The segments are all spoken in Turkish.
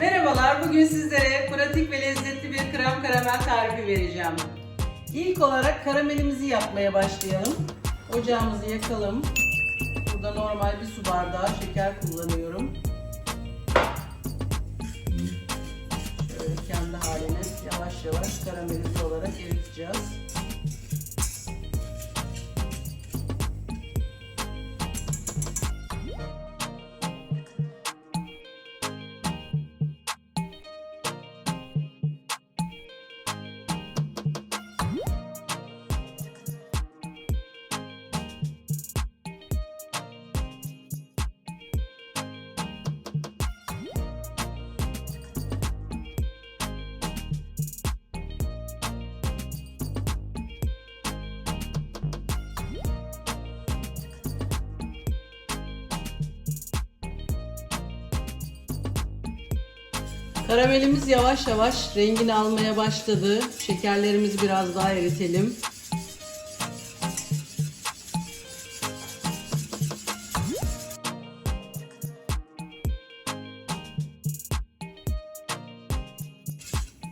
Merhabalar, bugün sizlere pratik ve lezzetli bir krem karamel tarifi vereceğim. İlk olarak karamelimizi yapmaya başlayalım. Ocağımızı yakalım. Burada normal bir su bardağı şeker kullanıyorum. Şöyle kendi haline yavaş yavaş karamelize olarak eriteceğiz. Karamelimiz yavaş yavaş rengini almaya başladı. Şekerlerimizi biraz daha eritelim.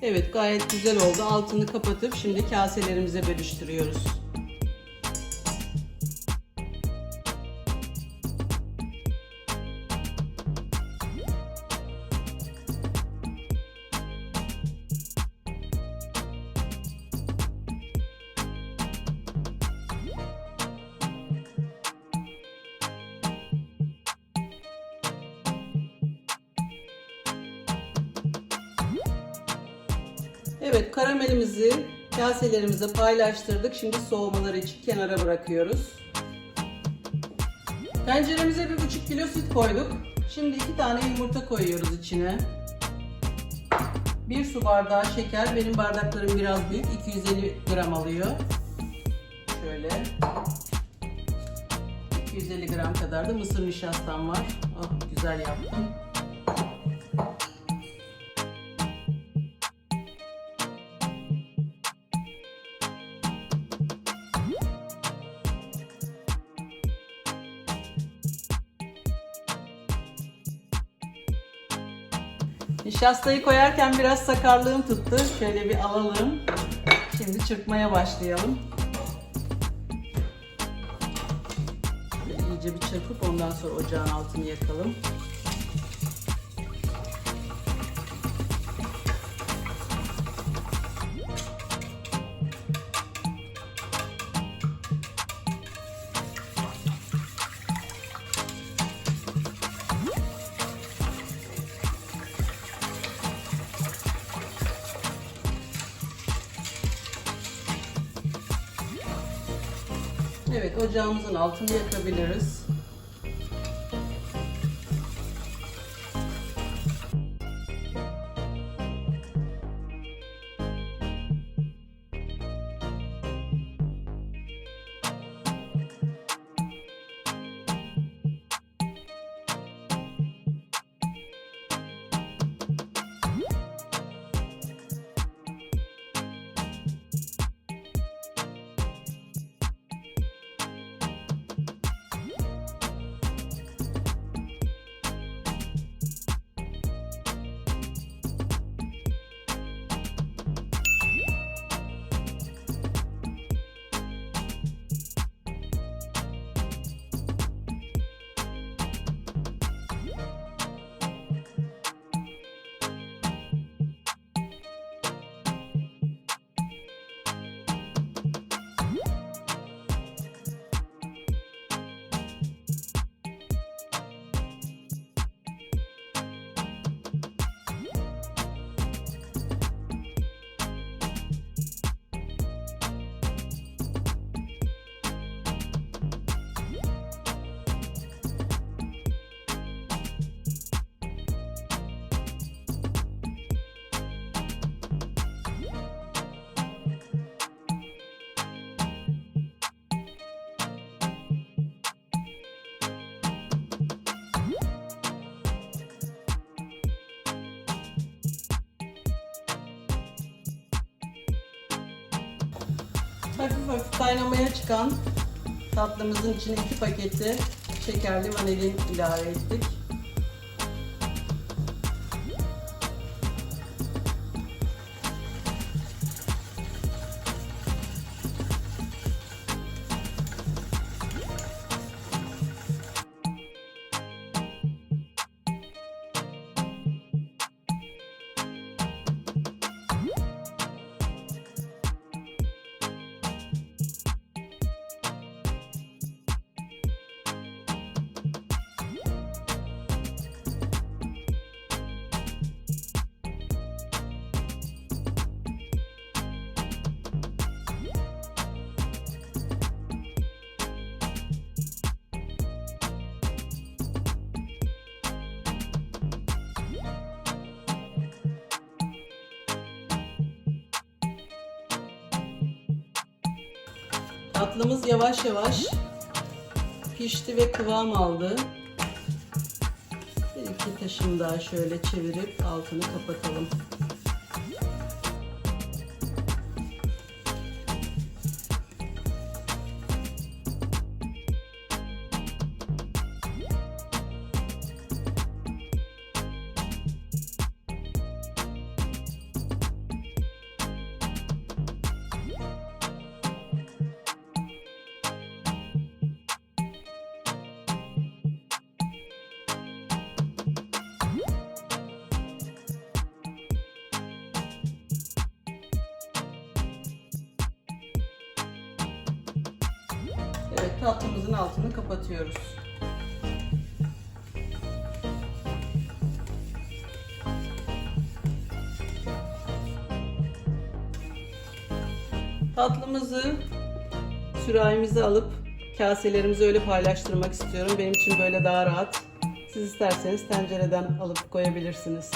Evet gayet güzel oldu. Altını kapatıp şimdi kaselerimize bölüştürüyoruz. Evet karamelimizi kaselerimize paylaştırdık. Şimdi soğumaları için kenara bırakıyoruz. Tenceremize bir buçuk kilo süt koyduk. Şimdi iki tane yumurta koyuyoruz içine. Bir su bardağı şeker. Benim bardaklarım biraz büyük. 250 gram alıyor. Şöyle. 250 gram kadar da mısır nişastam var. Oh güzel yaptım. Nişastayı koyarken biraz sakarlığım tuttu. Şöyle bir alalım. Şimdi çırpmaya başlayalım. İyice bir çırpıp ondan sonra ocağın altını yakalım. Evet ocağımızın altını yakabiliriz. Hafif hafif kaynamaya çıkan tatlımızın içine iki paketi şekerli vanilin ilave ettik. Tatlımız yavaş yavaş pişti ve kıvam aldı. Bir iki taşım daha şöyle çevirip altını kapatalım. Tatlımızın altını kapatıyoruz. Tatlımızı sürahimize alıp kaselerimizi öyle paylaştırmak istiyorum. Benim için böyle daha rahat. Siz isterseniz tencereden alıp koyabilirsiniz.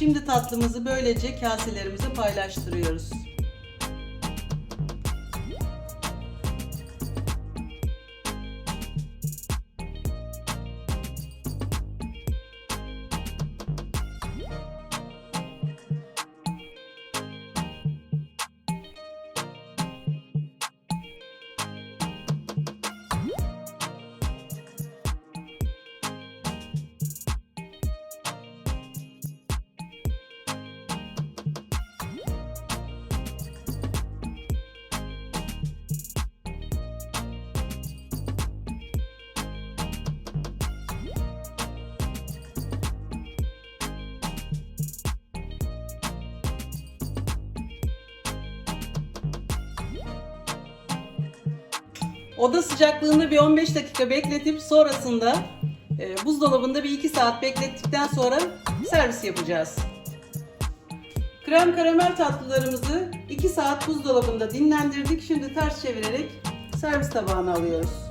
Şimdi tatlımızı böylece kaselerimize paylaştırıyoruz. Oda sıcaklığında bir 15 dakika bekletip sonrasında e, buzdolabında bir 2 saat beklettikten sonra servis yapacağız. Krem karamel tatlılarımızı 2 saat buzdolabında dinlendirdik. Şimdi ters çevirerek servis tabağına alıyoruz.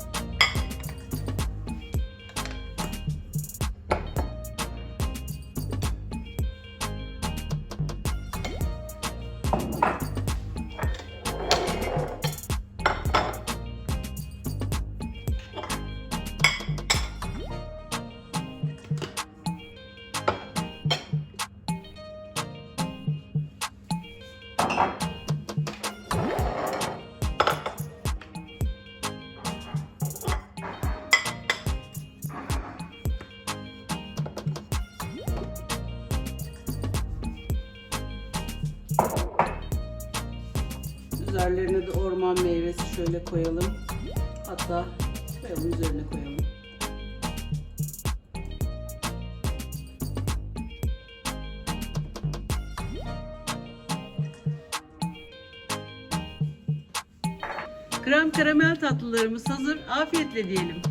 Üzerlerine de orman meyvesi şöyle koyalım. Hatta koyalım üzerine koyalım. Krem karamel tatlılarımız hazır. Afiyetle diyelim.